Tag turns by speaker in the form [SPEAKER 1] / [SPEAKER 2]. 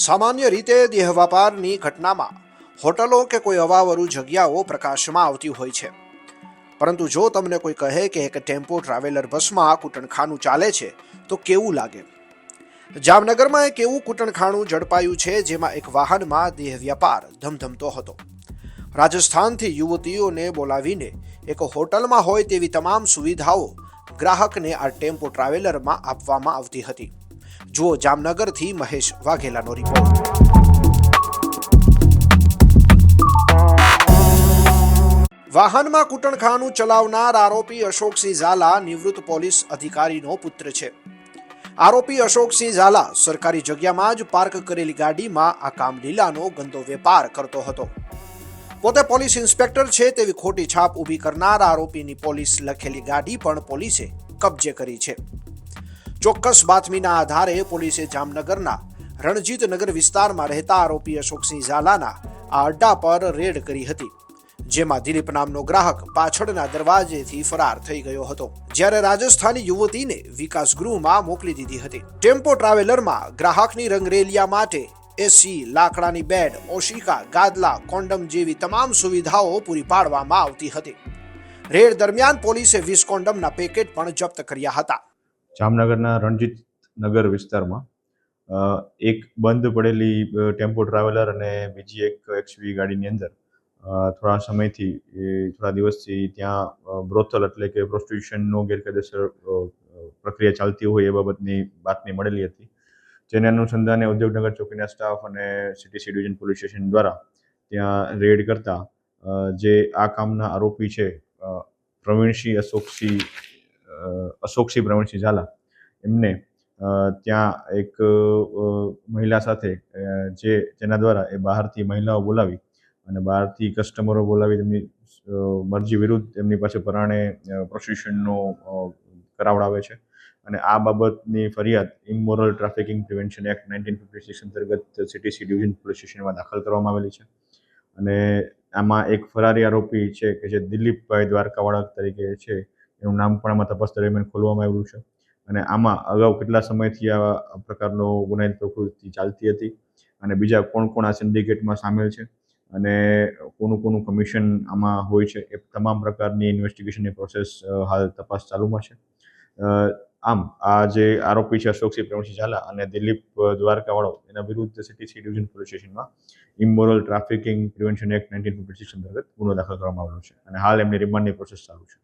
[SPEAKER 1] સામાન્ય રીતે દેહ વ્યાપારની ઘટનામાં હોટલો કે કોઈ અવાવરું જગ્યાઓ પ્રકાશમાં આવતી હોય છે. પરંતુ જો તમને કોઈ કહે કે એક ટેમ્પો ટ્રાવેલર બસમાં કૂટણખાનું ચાલે છે, તો કેવું લાગે? જામનગરમાં એક એવું કૂટણખાણું ઝડપાયું છે, જેમાં એક વાહનમાં દેહ વ્યાપાર ધમધમતો હતો. રાજસ્થાનથી યુવતીઓને બોલાવીને એક હોટલમાં હોય તેવી તમામ સુવિધાઓ ગ્રાહકને આ ટેમ્પો ટ્રાવેલરમાં આપવામાં આવતી હતી. જુઓ જામનગરથી મહેશ વાઘેલાનો રિપોર્ટ વાહનમાં કૂટણખાનું ચલાવનાર આરોપી અશોકસિંહ ઝાલા નિવૃત્ત પોલીસ અધિકારીનો પુત્ર છે. આરોપી અશોકસિંહ ઝાલા સરકારી જગ્યામાં જ પાર્ક કરેલી ગાડીમાં આ કામલીલાનો ગંદો વેપાર કરતો હતો. પોતે પોલીસ ઇન્સ્પેક્ટર છે તેવી ખોટી છાપ ઊભી કરનાર આરોપીની પોલીસ લખેલી ગાડી પણ પોલીસે કબજે કરી છે. ચોક્કસ બાતમીના આધારે પોલીસે જામનગરના રણજીતનગર વિસ્તારમાં રહેતા આરોપી અશોકસિંહ ઝાલાના આ અડ્ડા પર રેડ કરી હતી, જેમાં દિલીપ નામનો ગ્રાહક પાછળના દરવાજેથી ફરાર થઈ ગયો હતો. જ્યારે રાજસ્થાની યુવતીને વિકાસ ગૃહમાં મોકલી દીધી હતી. ટેમ્પો ટ્રાવેલરમાં ગ્રાહકની રંગરેલિયા માટે એસી, લાકડાની બેડ, ઓશિકા, ગાદલા, કોન્ડમ જેવી તમામ સુવિધાઓ પૂરી પાડવામાં આવતી હતી. રેડ દરમિયાન પોલીસે વીસ કોન્ડમના પેકેટ પણ જપ્ત કર્યા હતા.
[SPEAKER 2] જામનગરના રણજીત નગર વિસ્તારમાં એક બંધ પડેલી ટેમ્પો ટ્રાવેલર અને બીજી એક એક્સવી ગાડીની અંદર થોડા સમયથી થોડા દિવસથી ત્યાં બ્રોથલ એટલે કે પ્રોસ્ટિટ્યુશનનો ગેરકાયદેસર પ્રક્રિયા ચાલતી હોય એ બાબતની બાતમી મળેલી હતી, જેને અનુસંધાને ઉદ્યોગનગર ચોકીના સ્ટાફ અને city C division police station દ્વારા ત્યાં રેડ કરતા જે આ કામના આરોપી છે પ્રવીણસિંહ અશોકસિંહ અશોકસિંહ પ્રવીણસિંહ ઝાલા. એમને ત્યાં એક મહિલા સાથે જે જેના દ્વારા એ બહારથી મહિલાઓ બોલાવી અને બહારથી કસ્ટમરો બોલાવી તેમની મરજી વિરુદ્ધ એમની પાસે પરાણે પ્રોસ્ટિટ્યુશનનો કરાવડાવે છે. અને આ બાબતની ફરિયાદ immoral trafficking prevention act nineteen fifty six અંતર્ગત સિટીસી ડિવિઝન પોલીસ સ્ટેશનમાં દાખલ કરવામાં આવેલી છે. અને આમાં એક ફરારી આરોપી છે કે જે દિલીપભાઈ દ્વારકાવાળા તરીકે છે. એનું નામ પણ આમાં તપાસ દરમિયાન ખોલવામાં આવ્યું છે. અને આમાં અગાઉ કેટલા સમયથી આ પ્રકારનો ગુનાહિત પ્રવૃત્તિ ચાલતી હતી અને બીજા કોણ કોણ આ સિન્ડિકેટમાં સામેલ છે અને કોનું કોનું કમિશન આમાં હોય છે એ તમામ પ્રકારની ઇન્વેસ્ટિગેશનની પ્રોસેસ હાલ તપાસ ચાલુમાં છે. આમ આ જે આરોપી છે અશોકસિંહ પ્રેમસિંહ ઝાલા અને દિલીપ દ્વારકાવાળો, એના વિરુદ્ધ સિટી સી ડિવિઝન પોલીસ સ્ટેશનમાં immoral trafficking prevention act nineteen fifty six અંતર્ગત ગુનો દાખલ કરવામાં આવ્યો છે અને હાલ એમની રિમાન્ડની પ્રોસેસ ચાલુ છે.